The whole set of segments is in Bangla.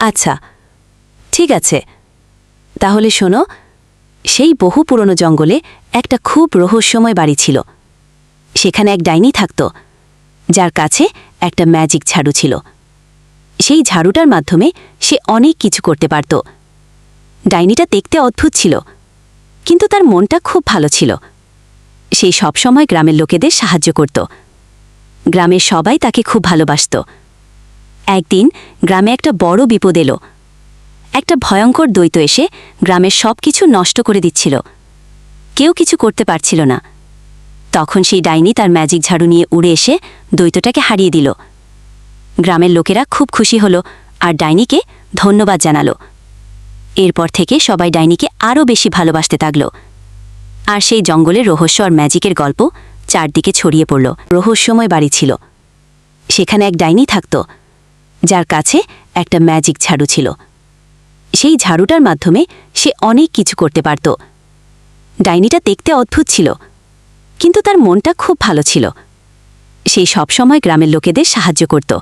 আচ্ছা ঠিক আছে। তাহলে শোনো, সেই বহু পুরনো জঙ্গলে একটা খুব রহস্যময় বাড়ি ছিল। সেখানে এক ডাইনি থাকত, যার কাছে একটা ম্যাজিক ঝাড়ু ছিল। সেই ঝাড়ুটার মাধ্যমে সে অনেক কিছু করতে পারত। ডাইনিটা দেখতে অদ্ভুত ছিল, কিন্তু তার মনটা খুব ভালো ছিল। সেই সবসময় গ্রামের লোকেদের সাহায্য করত। গ্রামের সবাই তাকে খুব ভালোবাসত। একদিন গ্রামে একটা বড় বিপদ এলো। একটা ভয়ঙ্কর দ্বৈত এসে গ্রামের সব কিছু নষ্ট করে দিচ্ছিল। কেউ কিছু করতে পারছিল না। তখন সেই ডাইনি তার ম্যাজিক ঝাড়ু নিয়ে উড়ে এসে দ্বৈতটাকে হারিয়ে দিল। গ্রামের লোকেরা খুব খুশি হলো আর ডাইনিকে ধন্যবাদ জানালো। এরপর থেকে সবাই ডাইনিকে আরও বেশি ভালোবাসতে থাকল। আর সেই জঙ্গলের রহস্য আর ম্যাজিকের গল্প চারদিকে ছড়িয়ে পড়ল। রহস্যময় বাড়ি ছিল। সেখানে এক ডাইনি থাকত। যার কাছে একটা ম্যাজিক ঝাড়ু ছিল। সেই ঝাড়ুটার মাধ্যমে সে অনেক কিছু করতে পারত। ডাইনিটা দেখতে অদ্ভুত ছিল, কিন্তু তার মনটা খুব ভালো ছিল। সেই সবসময় গ্রামের লোকেদের সাহায্য করত।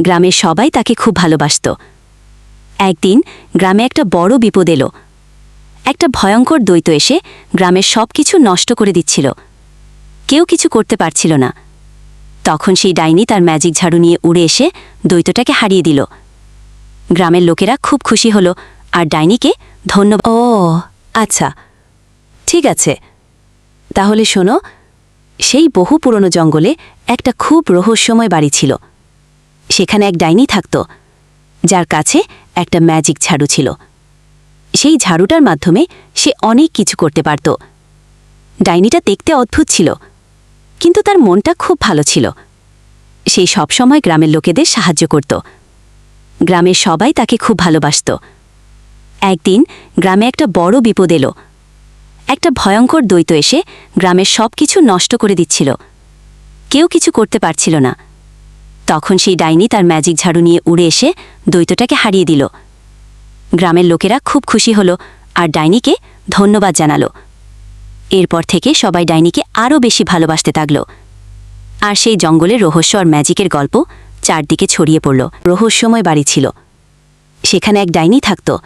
গ্রামের সবাই তাকে খুব ভালোবাসত। একদিন গ্রামে একটা বড় বিপদ এলো। একটা ভয়ঙ্কর দ্বৈত এসে গ্রামের সব কিছু নষ্ট করে দিচ্ছিল। কেউ কিছু করতে পারছিল না। তখন সেই ডাইনি তার ম্যাজিক ঝাড়ু নিয়ে উড়ে এসে দ্বৈতটাকে হারিয়ে দিল। গ্রামের লোকেরা খুব খুশি হলো আর ডাইনিকে ধন্যবাদ ও আচ্ছা ঠিক আছে। তাহলে শোনো, সেই বহু পুরনো জঙ্গলে একটা খুব রহস্যময় বাড়ি ছিল। সেখানে এক ডাইনি থাকত, যার কাছে একটা ম্যাজিক ঝাড়ু ছিল। সেই ঝাড়ুটার মাধ্যমে সে অনেক কিছু করতে পারত। ডাইনিটা দেখতে অদ্ভুত ছিল। কিন্তু তার মনটা খুব ভালো ছিল। সেই সবসময় গ্রামের লোকেদের সাহায্য করত। গ্রামের সবাই তাকে খুব ভালোবাসত। একদিন গ্রামে একটা বড় বিপদ এলো। একটা ভয়ঙ্কর দ্বৈত এসে গ্রামের সব কিছু নষ্ট করে দিচ্ছিল। কেউ কিছু করতে পারছিল না। তখন সেই ডাইনি তার ম্যাজিক ঝাড়ু নিয়ে উড়ে এসে দ্বৈতটাকে হারিয়ে দিল। গ্রামের লোকেরা খুব খুশি হলো আর ডাইনিকে ধন্যবাদ জানালো। এরপর থেকে সবাই ডাইনিকে আরও বেশি ভালোবাসতে থাকল। আর সেই জঙ্গলের রহস্য আর ম্যাজিকের গল্প চারদিকে ছড়িয়ে পড়ল। রহস্যময় বাড়ি ছিল। সেখানে এক ডাইনি থাকত,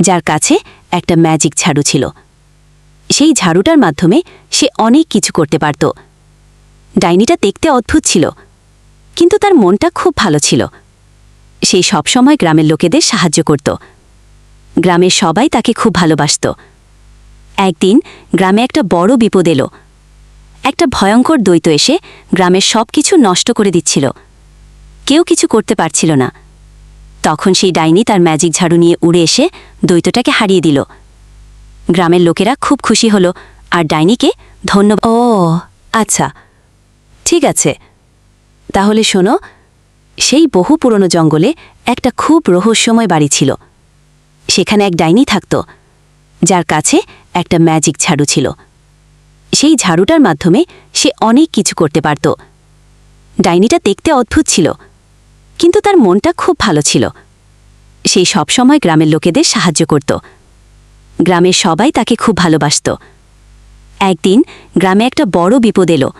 যার কাছে একটা ম্যাজিক ঝাড়ু ছিল। সেই ঝাড়ুটার মাধ্যমে সে অনেক কিছু করতে পারত। ডাইনিটা দেখতে অদ্ভুত ছিল, কিন্তু তার মনটা খুব ভালো ছিল। সেই সবসময় গ্রামের লোকেদের সাহায্য করত। গ্রামের সবাই তাকে খুব ভালোবাসত। একদিন গ্রামে একটা বড় বিপদ এলো। একটা ভয়ঙ্কর দ্বৈত এসে গ্রামের সব কিছু নষ্ট করে দিচ্ছিল। কেউ কিছু করতে পারছিল না। তখন সেই ডাইনি তার ম্যাজিক ঝাড়ু নিয়ে উড়ে এসে দ্বৈতটাকে হারিয়ে দিল। গ্রামের লোকেরা খুব খুশি হলো আর ডাইনিকে ধন্যবাদ ও আচ্ছা ঠিক আছে। তাহলে শোনো, সেই বহু পুরনো জঙ্গলে একটা খুব রহস্যময় বাড়ি ছিল। সেখানে এক ডাইনি থাকত। যার কাছে একটা ম্যাজিক ঝাড়ু ছিল। সেই ঝাড়ুটার মাধ্যমে সে অনেক কিছু করতে পারত। ডাইনিটা দেখতে অদ্ভুত ছিল, কিন্তু তার মনটা খুব ভালো ছিল। সেই সবসময় গ্রামের লোকেদের সাহায্য করত। গ্রামের সবাই তাকে খুব ভালোবাসত। একদিন গ্রামে একটা বড় বিপদ এলো।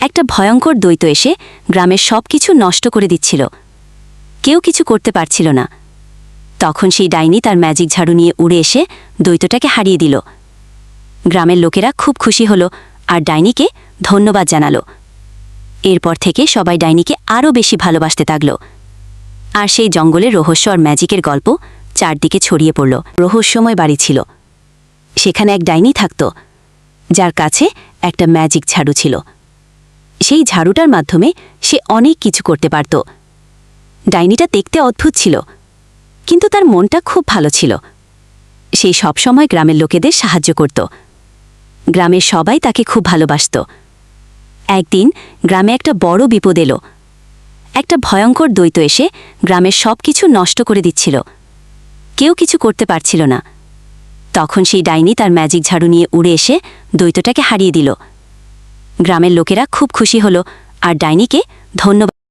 একটা ভয়ঙ্কর দ্বৈত এসে গ্রামের সব কিছু নষ্ট করে দিচ্ছিল। কেউ কিছু করতে পারছিল না। তখন সেই ডাইনি তার ম্যাজিক ঝাড়ু নিয়ে উড়ে এসে দ্বৈতটাকে হারিয়ে দিল। গ্রামের লোকেরা খুব খুশি হলো আর ডাইনিকে ধন্যবাদ জানালো। এরপর থেকে সবাই ডাইনিকে আরও বেশি ভালোবাসতে থাকল। আর সেই জঙ্গলের রহস্য আর ম্যাজিকের গল্প চারদিকে ছড়িয়ে পড়ল। রহস্যময় বাড়ি ছিল। সেখানে এক ডাইনি থাকত, যার কাছে একটা ম্যাজিক ঝাড়ু ছিল। সেই ঝাড়ুটার মাধ্যমে সে অনেক কিছু করতে পারত। ডাইনিটা দেখতে অদ্ভুত ছিল। কিন্তু তার মনটা খুব ভালো ছিল। সেই সবসময় গ্রামের লোকেদের সাহায্য করত। গ্রামের সবাই তাকে খুব ভালোবাসত। একদিন গ্রামে একটা বড় বিপদ এলো। একটা ভয়ঙ্কর দ্বৈত এসে গ্রামের সব কিছু নষ্ট করে দিচ্ছিল। কেউ কিছু করতে পারছিল না। তখন সেই ডাইনি তার ম্যাজিক ঝাড়ু নিয়ে উড়ে এসে দ্বৈতটাকে হারিয়ে দিল। গ্রামের লোকেরা খুব খুশি হলো আর ডাইনিকে ধন্যবাদ